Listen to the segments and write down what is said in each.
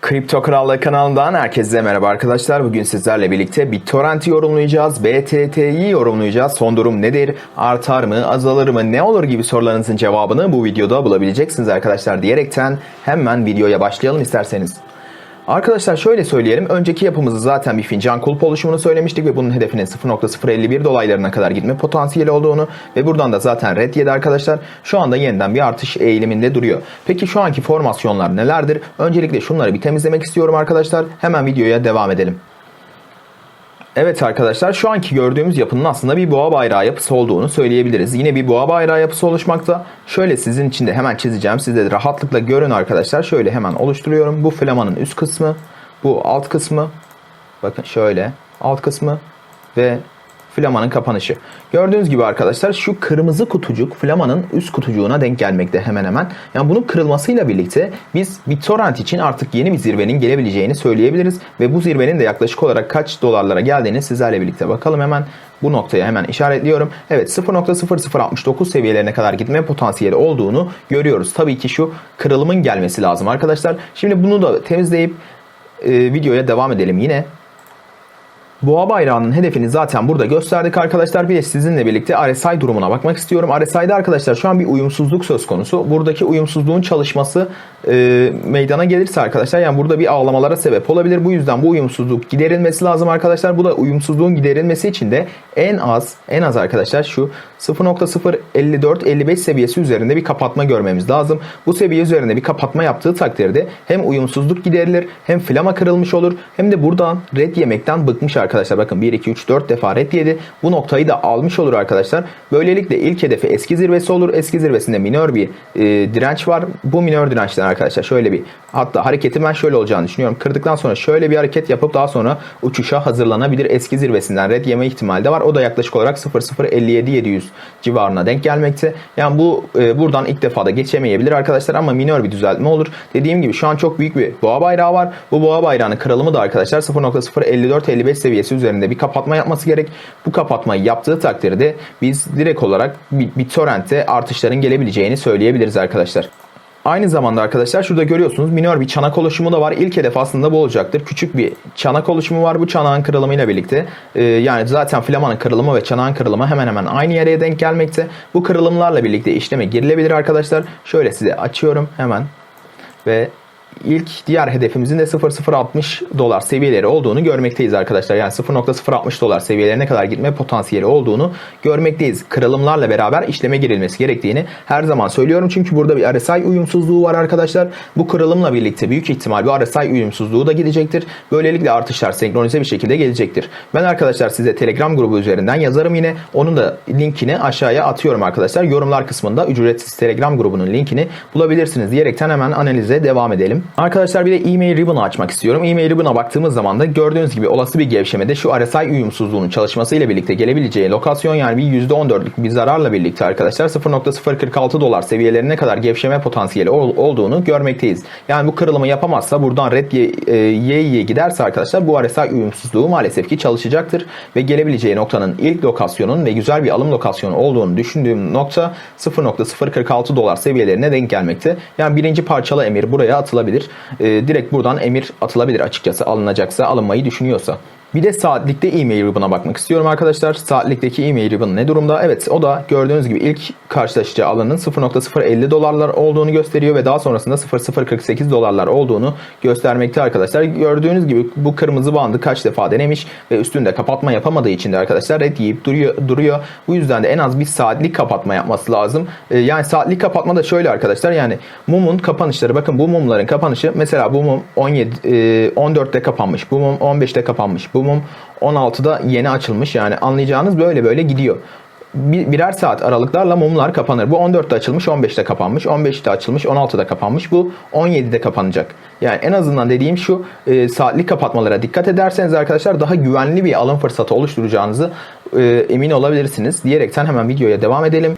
Kripto Krallığı kanalından herkese merhaba arkadaşlar. Bugün sizlerle birlikte BitTorrent'i yorumlayacağız. BTT'yi yorumlayacağız. Son durum nedir? Artar mı? Azalır mı? Ne olur gibi sorularınızın cevabını bu videoda bulabileceksiniz arkadaşlar diyerekten hemen videoya başlayalım isterseniz. Arkadaşlar şöyle söyleyelim. Önceki yapımızı zaten bir fincan kulp oluşumunu söylemiştik ve bunun hedefinin 0.051 dolaylarına kadar gitme potansiyeli olduğunu ve buradan da zaten red yedi arkadaşlar. Şu anda yeniden bir artış eğiliminde duruyor. Peki şu anki formasyonlar nelerdir? Öncelikle şunları bir temizlemek istiyorum arkadaşlar. Hemen videoya devam edelim. Evet arkadaşlar şu anki gördüğümüz yapının aslında bir boğa bayrağı yapısı olduğunu söyleyebiliriz. Yine bir boğa bayrağı yapısı oluşmakta. Şöyle sizin için de hemen çizeceğim. Siz de rahatlıkla görün arkadaşlar. Şöyle hemen oluşturuyorum. Bu flamanın üst kısmı, bu alt kısmı. Bakın şöyle alt kısmı ve flamanın kapanışı. Gördüğünüz gibi arkadaşlar şu kırmızı kutucuk flamanın üst kutucuğuna denk gelmekte hemen hemen. Yani bunun kırılmasıyla birlikte biz BitTorrent için artık yeni bir zirvenin gelebileceğini söyleyebiliriz. Ve bu zirvenin de yaklaşık olarak kaç dolarlara geldiğini sizlerle birlikte bakalım hemen. Bu noktaya hemen işaretliyorum. Evet 0.0069 seviyelerine kadar gitme potansiyeli olduğunu görüyoruz. Tabii ki şu kırılımın gelmesi lazım arkadaşlar. Şimdi bunu da temizleyip e, videoya devam edelim yine. Boğa bayrağının hedefini zaten burada gösterdik arkadaşlar. Bir de sizinle birlikte RSI durumuna bakmak istiyorum. RSI'de arkadaşlar şu an bir uyumsuzluk söz konusu. Buradaki uyumsuzluğun çalışması e, meydana gelirse arkadaşlar yani burada bir ağlamalara sebep olabilir. Bu yüzden bu uyumsuzluk giderilmesi lazım arkadaşlar. Bu da uyumsuzluğun giderilmesi için de en az en az arkadaşlar şu 0.054-55 seviyesi üzerinde bir kapatma görmemiz lazım. Bu seviye üzerinde bir kapatma yaptığı takdirde hem uyumsuzluk giderilir hem flama kırılmış olur hem de buradan red yemekten bıkmış arkadaşlar. Bakın 1, 2, 3, 4 defa red yedi. Bu noktayı da almış olur arkadaşlar. Böylelikle ilk hedefi eski zirvesi olur. Eski zirvesinde minör bir e, direnç var. Bu minör dirençten arkadaşlar şöyle bir hatta hareketin ben şöyle olacağını düşünüyorum. Kırdıktan sonra şöyle bir hareket yapıp daha sonra uçuşa hazırlanabilir. Eski zirvesinden red yeme ihtimali de var. O da yaklaşık olarak 0.057-700 civarına denk gelmekte. Yani bu e, buradan ilk defa da geçemeyebilir arkadaşlar ama minör bir düzeltme olur. Dediğim gibi şu an çok büyük bir boğa bayrağı var. Bu boğa bayrağının kırılımı da arkadaşlar 0.054-55 seviyesi üzerinde bir kapatma yapması gerek. Bu kapatmayı yaptığı takdirde biz direkt olarak bir, torrentte artışların gelebileceğini söyleyebiliriz arkadaşlar. Aynı zamanda arkadaşlar şurada görüyorsunuz minör bir çanak oluşumu da var. İlk hedef aslında bu olacaktır. Küçük bir çanak oluşumu var bu çanağın kırılımıyla birlikte. Ee, yani zaten flamanın kırılımı ve çanağın kırılımı hemen hemen aynı yere denk gelmekte. Bu kırılımlarla birlikte işleme girilebilir arkadaşlar. Şöyle size açıyorum hemen. Ve ilk diğer hedefimizin de 0.060 dolar seviyeleri olduğunu görmekteyiz arkadaşlar. Yani 0.060 dolar seviyelerine kadar gitme potansiyeli olduğunu görmekteyiz. Kırılımlarla beraber işleme girilmesi gerektiğini her zaman söylüyorum. Çünkü burada bir RSI uyumsuzluğu var arkadaşlar. Bu kırılımla birlikte büyük ihtimal bu RSI uyumsuzluğu da gidecektir. Böylelikle artışlar senkronize bir şekilde gelecektir. Ben arkadaşlar size Telegram grubu üzerinden yazarım yine. Onun da linkini aşağıya atıyorum arkadaşlar. Yorumlar kısmında ücretsiz Telegram grubunun linkini bulabilirsiniz diyerekten hemen analize devam edelim. Arkadaşlar bir de e-mail ribbon'ı açmak istiyorum. E-mail ribbon'a baktığımız zaman da gördüğünüz gibi olası bir gevşemede şu RSI uyumsuzluğunun çalışmasıyla birlikte gelebileceği lokasyon yani bir %14'lük bir zararla birlikte arkadaşlar 0.046 dolar seviyelerine kadar gevşeme potansiyeli ol- olduğunu görmekteyiz. Yani bu kırılımı yapamazsa buradan red y'ye giderse arkadaşlar bu RSI uyumsuzluğu maalesef ki çalışacaktır ve gelebileceği noktanın ilk lokasyonun ve güzel bir alım lokasyonu olduğunu düşündüğüm nokta 0.046 dolar seviyelerine denk gelmekte. Yani birinci parçalı emir buraya atılabilir. Ee, direkt buradan emir atılabilir açıkçası alınacaksa alınmayı düşünüyorsa. Bir de saatlikte e-mail ribbon'a bakmak istiyorum arkadaşlar. Saatlikteki e-mail ribbon ne durumda? Evet o da gördüğünüz gibi ilk karşılaşacağı alanın 0.050 dolarlar olduğunu gösteriyor ve daha sonrasında 0.048 dolarlar olduğunu göstermekte arkadaşlar. Gördüğünüz gibi bu kırmızı bandı kaç defa denemiş ve üstünde kapatma yapamadığı için de arkadaşlar red yiyip duruyor. duruyor. Bu yüzden de en az bir saatlik kapatma yapması lazım. Ee, yani saatlik kapatma da şöyle arkadaşlar yani mumun kapanışları bakın bu mumların kapanışı mesela bu mum 17 e, 14'te kapanmış. Bu mum 15'te kapanmış. Bu mum 16'da yeni açılmış. Yani anlayacağınız böyle böyle gidiyor. Bir, birer saat aralıklarla mumlar kapanır. Bu 14'te açılmış, 15'te kapanmış, 15'te açılmış, 16'da kapanmış. Bu 17'de kapanacak. Yani en azından dediğim şu e, saatlik kapatmalara dikkat ederseniz arkadaşlar daha güvenli bir alım fırsatı oluşturacağınızı e, emin olabilirsiniz. Diyerekten hemen videoya devam edelim.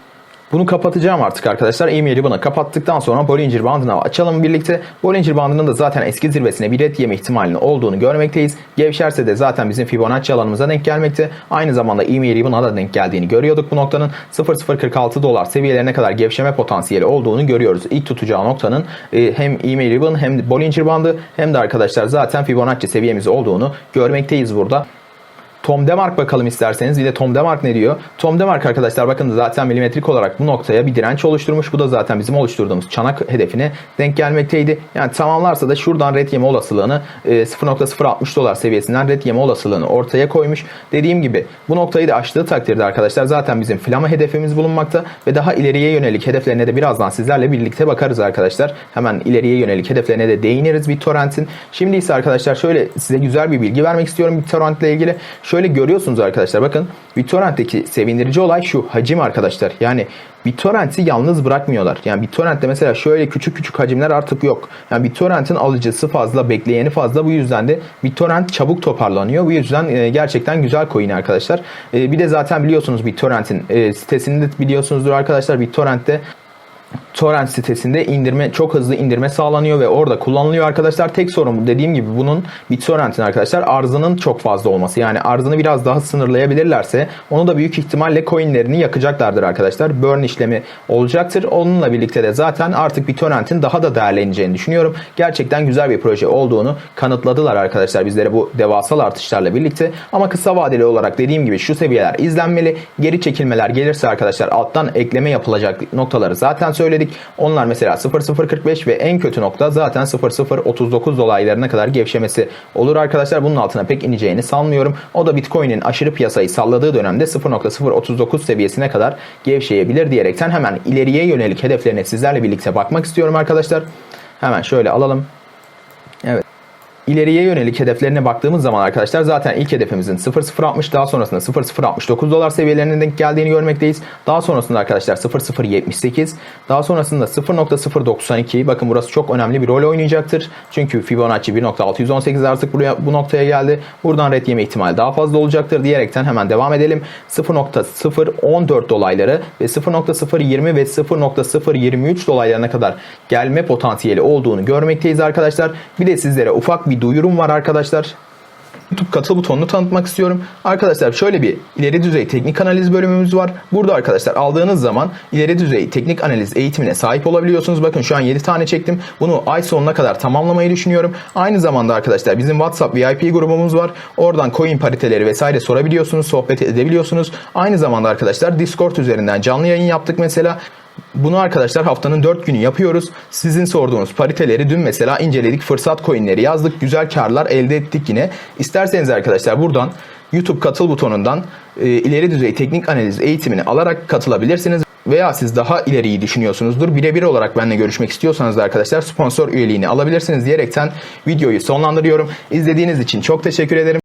Bunu kapatacağım artık arkadaşlar. E-maili buna kapattıktan sonra Bollinger Bandını açalım birlikte. Bollinger Bandının da zaten eski zirvesine bir red yeme ihtimalinin olduğunu görmekteyiz. Gevşerse de zaten bizim Fibonacci alanımıza denk gelmekte. Aynı zamanda e-maili buna da denk geldiğini görüyorduk bu noktanın. 0.046 dolar seviyelerine kadar gevşeme potansiyeli olduğunu görüyoruz. İlk tutacağı noktanın e, hem ribbon hem Bollinger Bandı hem de arkadaşlar zaten Fibonacci seviyemiz olduğunu görmekteyiz burada. Tom Demark bakalım isterseniz. Bir de Tom Demark ne diyor? Tom Demark arkadaşlar bakın zaten milimetrik olarak bu noktaya bir direnç oluşturmuş. Bu da zaten bizim oluşturduğumuz çanak hedefine denk gelmekteydi. Yani tamamlarsa da şuradan red yeme olasılığını e, 0.060 dolar seviyesinden red yeme olasılığını ortaya koymuş. Dediğim gibi bu noktayı da aştığı takdirde arkadaşlar zaten bizim flama hedefimiz bulunmakta ve daha ileriye yönelik hedeflerine de birazdan sizlerle birlikte bakarız arkadaşlar. Hemen ileriye yönelik hedeflerine de değiniriz BitTorrent'in. Şimdi ise arkadaşlar şöyle size güzel bir bilgi vermek istiyorum BitTorrent ile ilgili. Şöyle görüyorsunuz arkadaşlar bakın BitTorrent'teki sevindirici olay şu hacim arkadaşlar. Yani BitTorrent'i yalnız bırakmıyorlar. Yani BitTorrent'te mesela şöyle küçük küçük hacimler artık yok. Yani BitTorrent'in alıcısı fazla, bekleyeni fazla. Bu yüzden de BitTorrent çabuk toparlanıyor. Bu yüzden e, gerçekten güzel coin arkadaşlar. E, bir de zaten biliyorsunuz BitTorrent'in e, sitesini de biliyorsunuzdur arkadaşlar. BitTorrent'te torrent sitesinde indirme çok hızlı indirme sağlanıyor ve orada kullanılıyor arkadaşlar. Tek sorun dediğim gibi bunun BitTorrent'in arkadaşlar arzının çok fazla olması. Yani arzını biraz daha sınırlayabilirlerse onu da büyük ihtimalle coinlerini yakacaklardır arkadaşlar. Burn işlemi olacaktır. Onunla birlikte de zaten artık BitTorrent'in daha da değerleneceğini düşünüyorum. Gerçekten güzel bir proje olduğunu kanıtladılar arkadaşlar bizlere bu devasal artışlarla birlikte. Ama kısa vadeli olarak dediğim gibi şu seviyeler izlenmeli. Geri çekilmeler gelirse arkadaşlar alttan ekleme yapılacak noktaları zaten söyledik. Onlar mesela 0045 ve en kötü nokta zaten 0039 dolaylarına kadar gevşemesi olur arkadaşlar. Bunun altına pek ineceğini sanmıyorum. O da Bitcoin'in aşırı piyasayı salladığı dönemde 0.039 seviyesine kadar gevşeyebilir diyerekten hemen ileriye yönelik hedeflerine sizlerle birlikte bakmak istiyorum arkadaşlar. Hemen şöyle alalım. İleriye yönelik hedeflerine baktığımız zaman arkadaşlar zaten ilk hedefimizin 0.060 daha sonrasında 0.069 dolar seviyelerine denk geldiğini görmekteyiz. Daha sonrasında arkadaşlar 0.078 daha sonrasında 0.092 bakın burası çok önemli bir rol oynayacaktır. Çünkü Fibonacci 1.618 artık buraya bu noktaya geldi. Buradan red yeme ihtimali daha fazla olacaktır diyerekten hemen devam edelim. 0.014 dolayları ve 0.020 ve 0.023 dolaylarına kadar gelme potansiyeli olduğunu görmekteyiz arkadaşlar. Bir de sizlere ufak bir duyurum var arkadaşlar. YouTube katıl butonunu tanıtmak istiyorum. Arkadaşlar şöyle bir ileri düzey teknik analiz bölümümüz var. Burada arkadaşlar aldığınız zaman ileri düzey teknik analiz eğitimine sahip olabiliyorsunuz. Bakın şu an 7 tane çektim. Bunu ay sonuna kadar tamamlamayı düşünüyorum. Aynı zamanda arkadaşlar bizim WhatsApp VIP grubumuz var. Oradan coin pariteleri vesaire sorabiliyorsunuz, sohbet edebiliyorsunuz. Aynı zamanda arkadaşlar Discord üzerinden canlı yayın yaptık mesela. Bunu arkadaşlar haftanın 4 günü yapıyoruz. Sizin sorduğunuz pariteleri dün mesela inceledik. Fırsat coinleri yazdık. Güzel karlar elde ettik yine. İsterseniz arkadaşlar buradan YouTube katıl butonundan e, ileri düzey teknik analiz eğitimini alarak katılabilirsiniz. Veya siz daha ileriyi düşünüyorsunuzdur. Birebir olarak benimle görüşmek istiyorsanız da arkadaşlar sponsor üyeliğini alabilirsiniz diyerekten videoyu sonlandırıyorum. İzlediğiniz için çok teşekkür ederim.